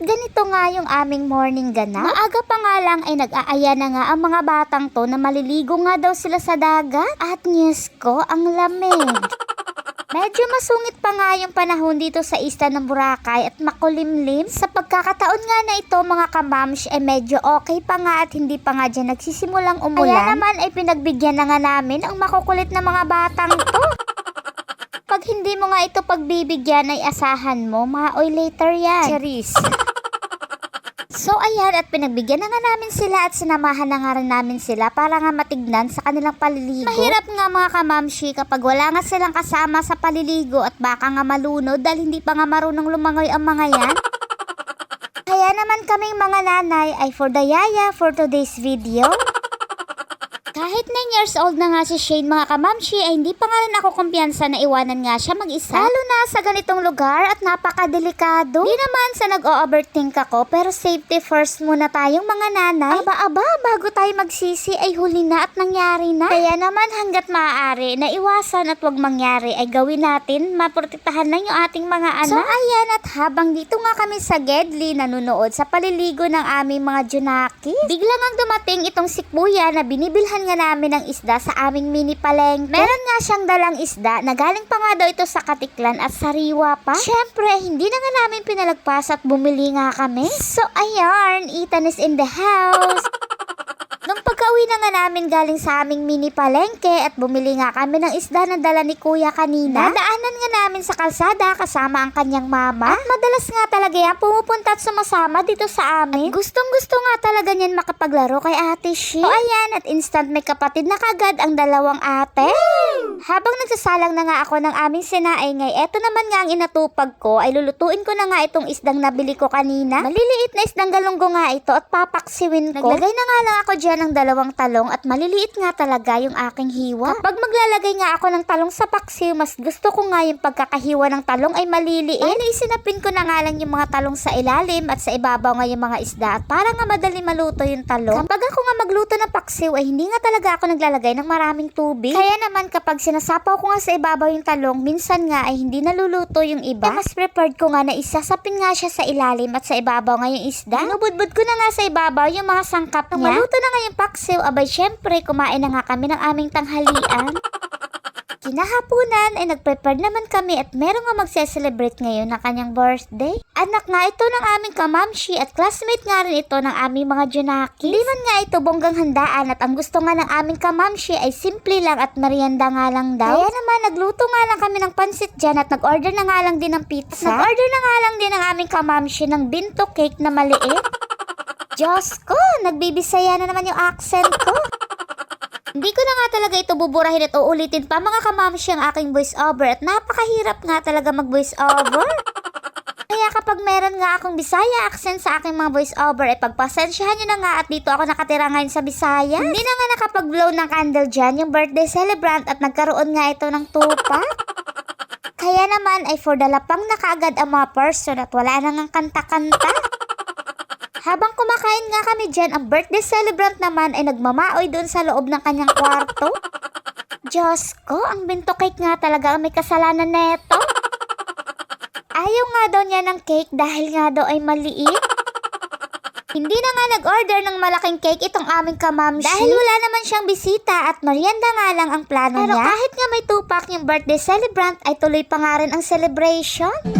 ganito nga yung aming morning gana. Maaga pa nga lang ay nag-aaya na nga ang mga batang to na maliligo nga daw sila sa dagat. At news ko, ang lamig. Medyo masungit pa nga yung panahon dito sa isla ng Boracay at makulimlim. Sa pagkakataon nga na ito mga kamamsh ay medyo okay pa nga at hindi pa nga dyan nagsisimulang umulan. Kaya naman ay pinagbigyan na nga namin ang makukulit na mga batang to. Pag hindi mo nga ito pagbibigyan ay asahan mo, ma-oy later yan. Charis. So ayan at pinagbigyan na nga namin sila at sinamahan na nga rin namin sila para nga matignan sa kanilang paliligo. Mahirap nga mga kamamshi kapag wala nga silang kasama sa paliligo at baka nga malunod dahil hindi pa nga marunong lumangoy ang mga yan. Kaya naman kaming mga nanay ay for the yaya for today's video. Kahit 9 years old na nga si Shane mga kamamshi ay hindi pa nga rin ako kumpiyansa na iwanan nga siya mag-isa. Lalo na sa ganitong lugar at napakadelikado. Di naman sa nag-o-overthink ako pero safety first muna tayong mga nanay. Aba-aba bago tayo magsisi ay huli na at nangyari na. Kaya naman hanggat maaari na iwasan at wag mangyari ay gawin natin maprotektahan lang yung ating mga anak. So ayan at habang dito nga kami sa Gedli nanonood sa paliligo ng aming mga junaki. Bigla ngang dumating itong si Kuya na binibilhan nga namin ng isda sa aming mini palengke. Meron nga siyang dalang isda na galing pa nga daw ito sa Katiklan at sariwa pa. Syempre, hindi na nga namin pinalagpas at bumili nga kami. So ayan, Ethan is in the house. Pagka-uwi na nga namin galing sa aming mini palengke at bumili nga kami ng isda na dala ni kuya kanina, nadaanan nga namin sa kalsada kasama ang kanyang mama. At madalas nga talaga yan pumupunta at sumasama dito sa amin. At gustong gusto nga talaga niyan makapaglaro kay ate Shi. O ayan, at instant may kapatid na kagad ang dalawang ate. Habang nagsasalang na nga ako ng aming sinaingay, eto naman nga ang inatupag ko ay lulutuin ko na nga itong isdang nabili ko kanina. Maliliit na isdang galunggo nga ito at papaksiwin ko. Naglagay na nga lang ako dyan ng dalawang talong at maliliit nga talaga yung aking hiwa. Kapag maglalagay nga ako ng talong sa paksiw, mas gusto ko nga yung pagkakahiwa ng talong ay maliliit. Ay, isinapin ko na nga lang yung mga talong sa ilalim at sa ibabaw nga yung mga isda at para nga madali maluto yung talong. Kapag ako nga magluto ng paksiw ay hindi nga talaga ako naglalagay ng maraming tubig. Kaya naman kapag sinasapaw ko nga sa ibabaw yung talong, minsan nga ay hindi naluluto yung iba. Kaya mas prepared ko nga na isasapin nga siya sa ilalim at sa ibabaw nga yung isda. Binubudbud ko na nga sa ibabaw yung mga sangkap niya. Maluto na nga yung paksiw, abay syempre kumain na nga kami ng aming tanghalian. Kinahaponan ay nagprepare naman kami at meron nga magse-celebrate ngayon na kanyang birthday. Anak nga ito ng aming kamamshi at classmate nga rin ito ng aming mga junakis. Hindi man nga ito bonggang handaan at ang gusto nga ng aming kamamshi ay simple lang at merienda nga lang daw. Kaya naman nagluto nga lang kami ng pansit dyan at nag-order na nga lang din ng pizza. Nag-order na nga lang din ng aming kamamshi ng binto cake na maliit. Diyos ko, nagbibisaya na naman yung accent ko. Hindi ko na nga talaga ito buburahin at uulitin pa mga kamamshi ang aking voice over at napakahirap nga talaga mag voice over. Kaya kapag meron nga akong Bisaya accent sa aking mga voice over, eh pagpasensyahan nyo na nga at dito ako nakatira ngayon sa Bisaya. Hindi na nga nakapag-blow ng candle dyan yung birthday celebrant at nagkaroon nga ito ng tupa. Kaya naman ay for the lapang na kaagad ang mga person at wala na ngang kanta-kanta. Habang kumakain nga kami dyan, ang birthday celebrant naman ay nagmamaoy doon sa loob ng kanyang kwarto. Diyos ko, ang binto cake nga talaga ang may kasalanan neto. Ayaw nga daw niya ng cake dahil nga daw ay maliit. Hindi na nga nag-order ng malaking cake itong aming kamamshi. Dahil wala naman siyang bisita at merienda nga lang ang plano Pero niya. Pero kahit nga may tupak yung birthday celebrant, ay tuloy pa nga rin ang celebration.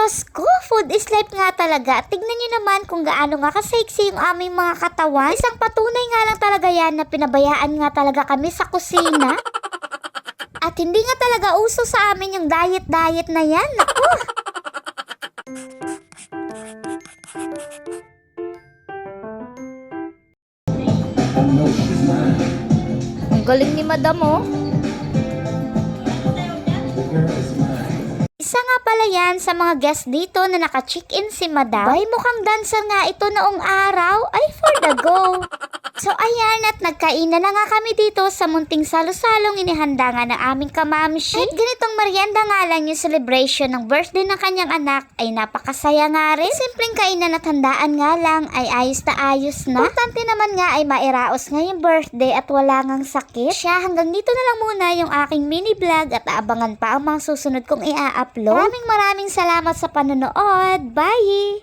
Diyos ko, food is life nga talaga. Tignan nyo naman kung gaano nga kasexy yung aming mga katawan. Isang patunay nga lang talaga yan na pinabayaan nga talaga kami sa kusina. At hindi nga talaga uso sa amin yung diet-diet na yan. Naku! Ang galing ni madam oh. Nga pala yan sa mga guest dito na naka-check-in si Madam. Bay, mukhang dancer nga ito noong araw. Ay, for the go. So ayan at nagkainan na nga kami dito sa munting salo-salong inihanda nga ng aming kamamshi. At ganitong merienda nga lang yung celebration ng birthday ng kanyang anak ay napakasaya nga rin. Simpleng kainan at handaan nga lang ay ayos na ayos na. Importante naman nga ay mairaos nga yung birthday at wala ngang sakit. Siya hanggang dito na lang muna yung aking mini vlog at aabangan pa ang mga susunod kong i-upload. Maraming maraming salamat sa panonood. Bye!